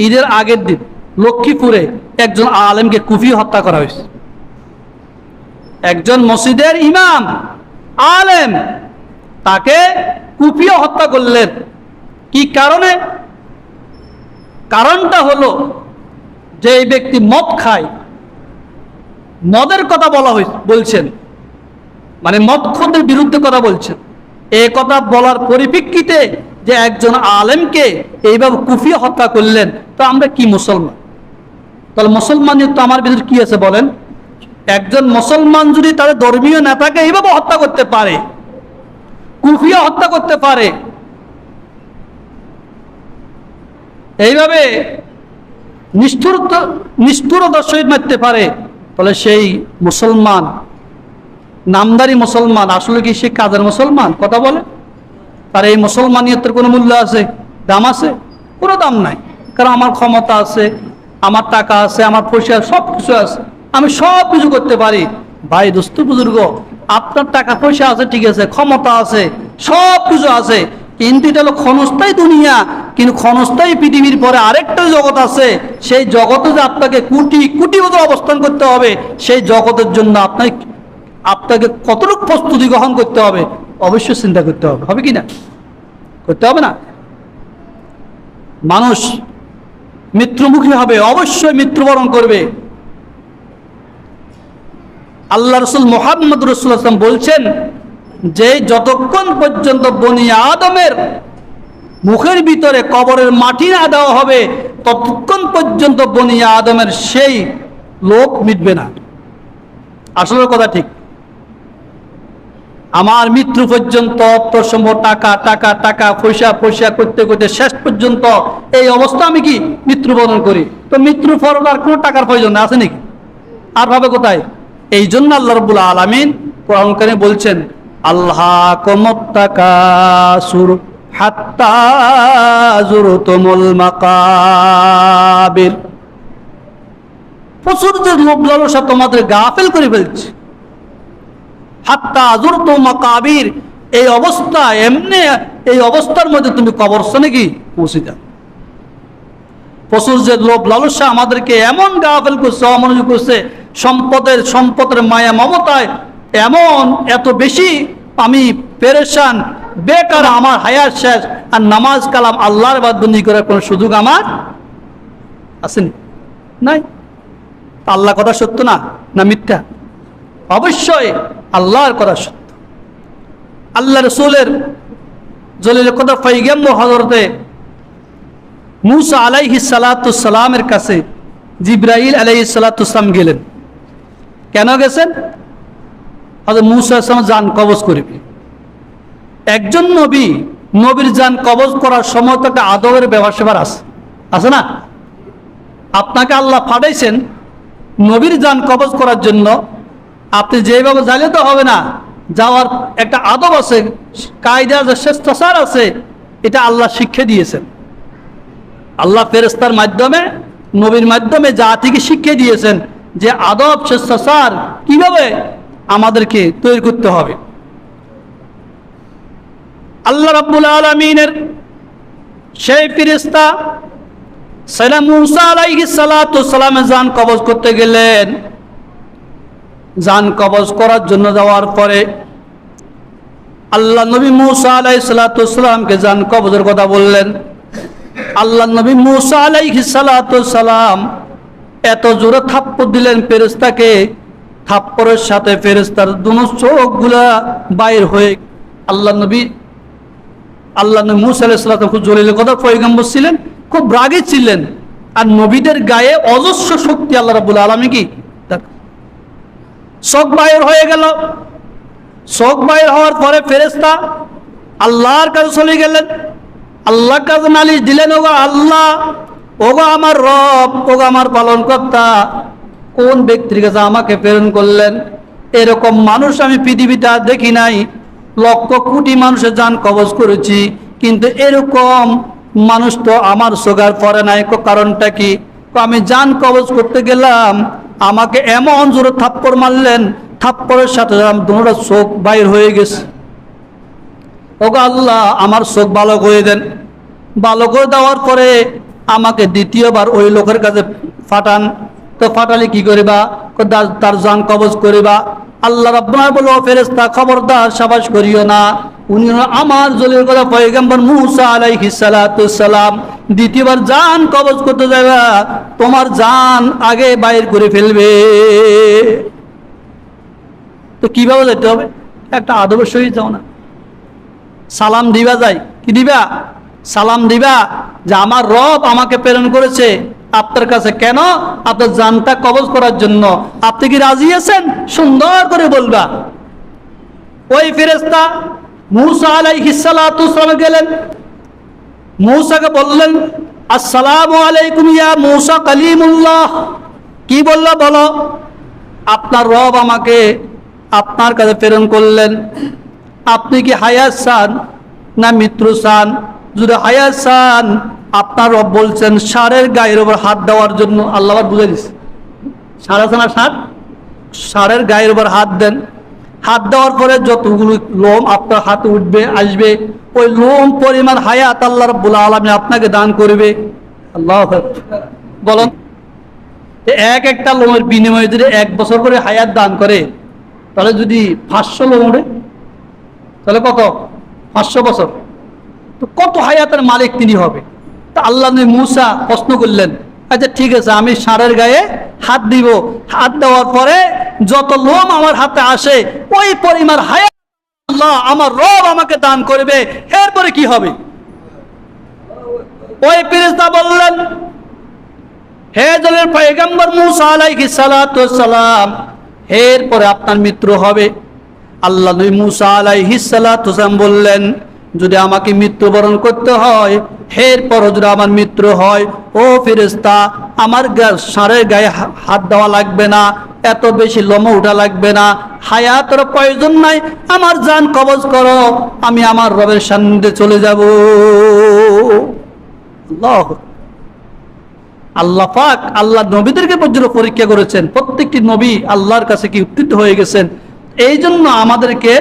ঈদের আগের দিন লক্ষ্মীপুরে একজন আলেমকে কুফি হত্যা করা হয়েছে। একজন মসজিদের ইমাম, আলেম, তাকে কুপিয়ে হত্যা করলেন। কি কারণে? কারণটা হলো যে এই ব্যক্তি মদ খায়। মদের কথা বলা হয়েছে, বলছেন। মানে মদ মদখদের বিরুদ্ধে কথা বলছেন। এই কথা বলার পরিপ্রেক্ষিতে যে একজন আলেমকে এইভাবে কুফিয়ে হত্যা করলেন, তো আমরা কি মুসলমান? তাহলে মুসলমানের তো আমার ভিতরে কি আছে বলেন? একজন মুসলমান যদি তাদের ধর্মীয় নেতাকে এইভাবে হত্যা করতে পারে, কুফিয়া হত্যা করতে পারে, এইভাবে নিষ্ঠুর নিষ্ঠুরতার সহিত মারতে পারে, তাহলে সেই মুসলমান, নামদারি মুসলমান, আসলে কি সে কাজের মুসলমান? কথা বলে তার এই মুসলমানিয়তের কোনো মূল্য আছে? দাম আছে? কোনো দাম নাই। কারণ আমার ক্ষমতা আছে, আমার টাকা আছে, আমার পয়সা সব কিছু আছে। আমি সব কিছু করতে পারি। ভাই, দোস্ত, বুজুর্গ, আপনার টাকা পয়সা আছে, ঠিক আছে, ক্ষমতা আছে সব কিছু আছে। কিন্তু এটা হলো ক্ষণস্থায়ী দুনিয়া। কিন্তু ক্ষণস্থায়ী পৃথিবীর পরে আরেকটা জগৎ আছে। সেই জগতে যে আপনাকে কোটি কোটি মতো অবস্থান করতে হবে, সেই জগতের জন্য আপনাকে আপনাকে কতটুকু প্রস্তুতি গ্রহণ করতে হবে? অবশ্যই চিন্তা করতে হবে। হবে কি না? করতে হবে না? মানুষ মৃত্যুমুখী হবে, অবশ্যই মৃত্যুবরণ করবে। আল্লাহ রসুল মোহাম্মদ রসুল আসলাম বলছেন যে, যতক্ষণ পর্যন্ত বনি আদমের মুখের ভিতরে কবরের মাটি না দেওয়া হবে, ততক্ষণ পর্যন্ত বনি আদমের সেই লোক মিটবে না। আসলে কথা ঠিক। আমার মৃত্যু পর্যন্ত অর্থসম্ভ টাকা টাকা টাকা, পয়সা পয়সা করতে করতে শেষ পর্যন্ত এই অবস্থা আমি কি মৃত্যুবরণ করি? তো মৃত্যুর পর আর কোনো টাকার প্রয়োজন আছে নাকি? আর ভাবে কোথায়? এই জন্য আল্লাহ রবুল্লা আলমিন কোরআনকারী বলছেন, আল্লাহ কমত্তাকাসুর প্রচুর যে লোভ লালসা তোমাদের গাফেল করে ফেলছে। হাত্তা আজুর তো মাকাবির। এই অবস্থা এমনি, এই অবস্থার মধ্যে তুমি কবরস্থানে কি? পৌঁছে যাও। প্রচুর যে লোভ লালসা আমাদেরকে এমন গাফেল করছে, অমনোযোগ করছে, সম্পদের সম্পদের মায়া মমতায়, এমন এত বেশি আমি পেরেশান, বেকার আমার হায়ার শেষ, আর নামাজ কালাম আল্লাহর বাদ্যনি করার কোনো সুযোগ আমার আসেনি? নাই। আল্লাহ কথা সত্য না? না মিথ্যা? অবশ্যই আল্লাহর কথা সত্য। আল্লাহ রসুলের জলিল কথা ফাইগাম্য হজরতে মুসা আলাইহি সালাতামের কাছে জিব্রাইল আলাইহি সালাতাম গেলেন। কেন গেছেন? হয়তো মুসা আসলাম যান কবজ করবে একজন নবী, নবীর যান কবজ করার সময় তো একটা আদবের ব্যবহার সেবার আছে। আছে না? আপনাকে আল্লাহ ফাটাইছেন নবীর যান কবজ করার জন্য আপনি যেভাবে জানলে তো হবে না, যাওয়ার একটা আদব আছে কায়দা আছে শ্রেষ্টাচার আছে, এটা আল্লাহ শিক্ষা দিয়েছেন। আল্লাহ ফেরেস্তার মাধ্যমে, নবীর মাধ্যমে জাতিকে শিক্ষা দিয়েছেন যে আদব শ্রেষ্টাচার কীভাবে আমাদেরকে তৈরি করতে হবে। আল্লাহ রাব্বুল আলমিনের সেই ফিরিস্তা সালাম মুসা আলাইহি সালামে যান কবজ করতে গেলেন। যান কবজ করার জন্য যাওয়ার পরে আল্লাহ নবী মুসা আলাই সালাতামকে যান কবজের কথা বললেন। আল্লাহ নবী মুসা আলাইহি সালাম এত জোরে থাপ্পড় দিলেন ফেরেস্তাকে থাপ্পরের সাথে ফেরেস্তার দুনো চোখগুলা বাইর হয়ে আল্লাহ নবী আল্লাহ নবী মুসা আলাইসাল্লাম খুব জলিলের কথা পয়গম্বর ছিলেন, খুব রাগে ছিলেন। আর নবীদের গায়ে অজস্র শক্তি আল্লাহ রাবুল আলমী কি চোখ বাইর হয়ে গেল। চোখ বাইর হওয়ার পরে ফেরেস্তা আল্লাহর কাছে চলে গেলেন। আল্লাহর কাছে নালিশ দিলেন, ওগো আল্লাহ, ওগো আমার রব, ওগো আমার পালন কর্তা কোন ব্যক্তির কাছে আমাকে প্রেরণ করলেন? এরকম মানুষ আমি পৃথিবীতে আর দেখি নাই। লক্ষ কোটি মানুষের যান কবজ করেছি, কিন্তু এরকম মানুষ তো আমার সোগার পরে নাই। কারণটা কি আমি যান কবজ করতে গেলাম আমাকে এমন জোরে থাপ্পড় মারলেন, থাপ্পড়ের সাথে দুটা চোখ বাইর হয়ে গেছে। ওগো আল্লাহ, আমার চোখ ভালো করে দেন। ভালো করে দেওয়ার পরে আমাকে দ্বিতীয়বার ওই লোকের কাছে ফাটান। তো ফাটালে কি করিবা? তার- জান কবজ করিবা। আল্লাহ রাব্বানা বলো ফেরেস্তা খবরদার, সাবাস করিও না। উনি আমার জলের কথা পয়গম্বর মুসা সালাতু সালাম। দ্বিতীয়বার জান কবজ করতে যাবা, তোমার জান আগে বাইর করে ফেলবে। তো কীভাবে যেতে হবে? একটা আদবের সহিত যাও না। সালাম দিবা যায় কি দিবা? সালাম দিবা যে আমার রব আমাকে প্রেরণ করেছে আপনার কাছে। কেন? আপনার জানটা কবজ করার জন্য। আপনি কি রাজি আছেন? সুন্দর করে বলবা। ওই ফেরেস্তা মুসা আলাইহিসালাম গেলেন মৌসাকে বললেন আসসালামু আলাইকুম ইয়া মৌসা কালিমুল্লাহ কি বলল বলো আপনার রব আমাকে আপনার কাছে প্রেরণ করলেন আপনি কি হায়াত চান না মৃত্যু চান যদি হায়াত চান আপনার রব বলছেন সারের গায়ের ওপর হাত দেওয়ার জন্য আল্লাহ বুঝে দিচ্ছে সার আছে না সার সারের গায়ের উপর হাত দেন হাত দেওয়ার পরে যতগুলো লোম আপনার হাতে উঠবে, আসবে, ওই লোম পরিমাণ হায়াত আল্লাহ রব্বুল আলমী আপনাকে দান করবে। আল্লাহ বলুন এক একটা লোমের বিনিময়ে যদি এক বছর করে হায়াত দান করে, তাহলে যদি পাঁচশো লোম ওঠে, তাহলে কত? পাঁচশো বছর। তো কত হায়াতের মালিক তিনি হবে? তা আল্লাহ মুসা প্রশ্ন করলেন আচ্ছা ঠিক আছে, আমি ষাঁড়ের গায়ে হাত দিব, হাত দেওয়ার পরে যত লোম আমার হাতে আসে, ওই পরিমাণ হায়াত আল্লাহ আমার রব আমাকে দান করবে। এরপরে কি হবে? ওই ফেরেশতা বললেন, হে জলের পয়গম্বর মুসা আলাইহিস সালাতু সালাম এরপরে আপনার মৃত্যু হবে। আল্লাহ নবী মুসা আলাইহিস সালাতু সালাম বললেন, যদি আমাকে মৃত্যুবরণ করতে হয় এরপর যদি আমার মৃত্যু হয়, ও ফেরেশতা আমার ষাঁড়ের গায়ে হাত দেওয়া লাগবে না, এত বেশি লোম উঠা লাগবে না, হায়াতের প্রয়োজন নাই, আমার জান কবজ করো, আমি আমার রবের সান্নিধ্যে চলে যাব। আল্লাহ। পাক আল্লাহ নবীদেরকে পর্যন্ত পরীক্ষা করেছেন, প্রত্যেকটি নবী আল্লাহর কাছে কি উত্তীর্ণ হয়ে গেছেন এই জন্য আমাদেরকে